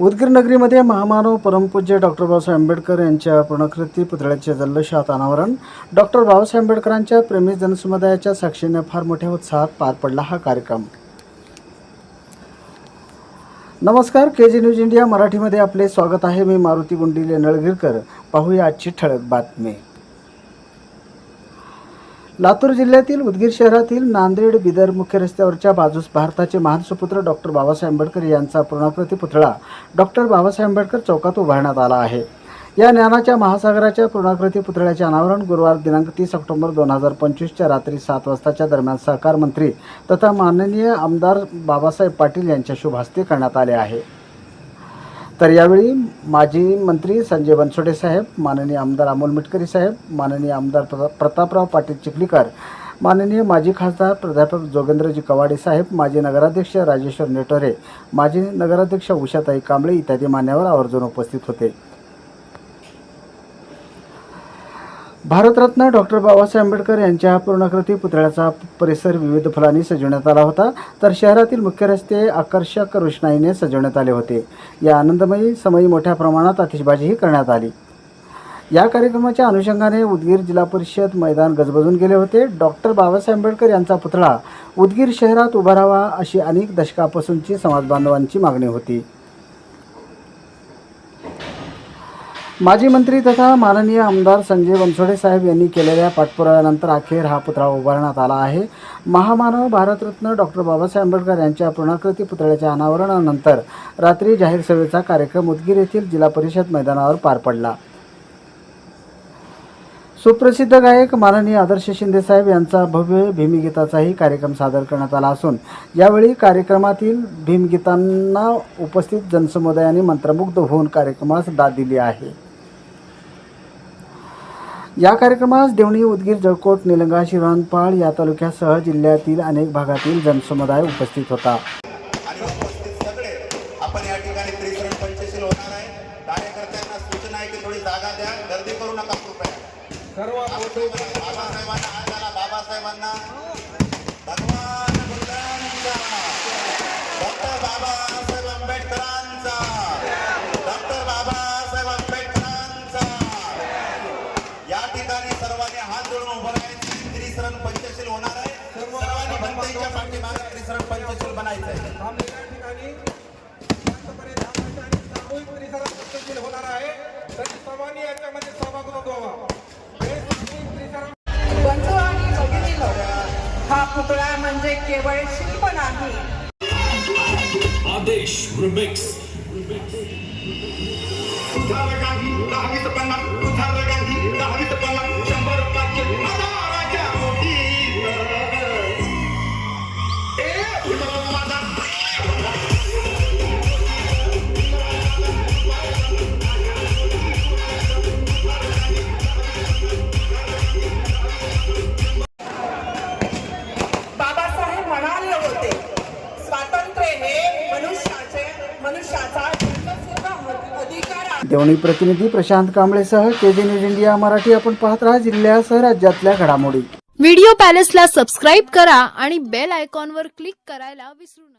उदगीर नगरीमध्ये महामानव परमपूज्य डॉक्टर बाबासाहेब आंबेडकर यांच्या पूर्णाकृती पुतळ्याचे जल्लोषात अनावरण. डॉक्टर बाबासाहेब आंबेडकरांच्या प्रेमी जनसमुदायाच्या साक्षीने फार मोठ्या उत्साहात पार पडला हा कार्यक्रम. नमस्कार के जी न्यूज इंडिया मराठीमध्ये आपले स्वागत आहे. मी मारुती गुंडीले नळगीरकर. पाहूया आजची ठळक बातमी. लातूर जिल्ह्यातील उदगीर शहरातील नांदेड बिदर मुख्य रस्त्यावरच्या बाजूस भारताचे महान सुपुत्र डॉक्टर बाबासाहेब आंबेडकर यांचा पूर्णाकृती पुतळा डॉक्टर बाबासाहेब आंबेडकर चौकात उभारण्यात आला आहे. या ज्ञानाच्या महासागराच्या पूर्णाकृती पुतळ्याचे अनावरण गुरुवार दिनांक तीस ऑक्टोबर दोन हजार पंचवीसच्या रात्री सात वाजताच्या दरम्यान सहकार मंत्री तथा माननीय आमदार बाबासाहेब पाटील यांच्या शुभ हस्ते करण्यात आले आहे. तर यावेळी माजी मंत्री संजय बनसोडे साहेब माननीय आमदार अमोल मिटकरी साहेब माननीय आमदार प्रता- प्रतापराव पाटील चिखलीकर माननीय माजी खासदार प्राध्यापक जोगेंद्रजी कवाडे साहेब माजी नगराध्यक्ष राजेश्वर नेटोरे माजी नगराध्यक्ष उषाताई कांबळे इत्यादी मान्यवर आवर्जून उपस्थित होते. भारतरत्न डॉक्टर बाबासाहेब आंबेडकर यांच्या पूर्णाकृती पुतळ्याचा परिसर विविध फुलांनी सजवण्यात आला होता. तर शहरातील मुख्य रस्ते आकर्षक रोषणाईने सजवण्यात आले होते. या आनंदमयी समयी मोठ्या प्रमाणात आतिषबाजीही करण्यात आली. या कार्यक्रमाच्या अनुषंगाने उदगीर जिल्हा परिषद मैदान गजबजून गेले होते. डॉक्टर बाबासाहेब आंबेडकर यांचा पुतळा उदगीर शहरात उभारावा अशी अनेक दशकापासूनची समाजबांधवांची मागणी होती. माजी मंत्री तथा माननीय आमदार संजय बनसोडे साहेब यांनी केलेल्या पाठपुराव्यानंतर अखेर हा पुतळा उभारण्यात आला आहे. महामानव भारतरत्न डॉक्टर बाबासाहेब आंबेडकर यांच्या पूर्णाकृती पुतळ्याच्या अनावरणानंतर रात्री जाहीर सभेचा कार्यक्रम उदगीर येथील जिल्हा परिषद मैदानावर पार पडला. सुप्रसिद्ध गायक माननीय आदर्श शिंदे साहेब यांचा भव्य भीमगीताचाही कार्यक्रम सादर करण्यात आला असून यावेळी कार्यक्रमातील भीमगीतांना उपस्थित जनसमुदायाने मंत्रमुग्ध होऊन कार्यक्रमास दाद दिली आहे. या कार्यक्रमास देवणी उदगीर जळकोट निलंगा शिरवानपाळ या तालुक्यासह जिल्ह्यातील अनेक भागातील जनसमुदाय उपस्थित होता. आणि उपस्थित सगळे. आपण या ठिकाणी त्रिशरण पंचशील होणार आहे. कार्यकर्त्यांना सूचना आहे की थोडी जागा द्या. गर्दी करू नका कृपया. सर्व बाबासाहेबांना आला बाबासाहेबांना भगवान पाठीमागे त्रिशरण पंचशील बनायचं आहे थांबलेल्या ठिकाणी शांतपणे थांबायचं आणि सामूहिक परिसरात पद्धतशीर होणार आहे तर सर्वांनी याच्यामध्ये सहभाग नोंदवावा हे सामूहिक परिसरात हा पुतळा म्हणजे केवळ शिल्प नाही. आदेश रिमिक्स देवणी प्रतिनिधी Prashant कांबळेसह K G news India Marathi आपण पाहत राहा जिल्ह्यासह राज्यातल्या घडामोडी. व्हिडिओ पॅलेसला सबस्क्राईब करा आणि बेल आयकॉनवर क्लिक करायला विसरू नका.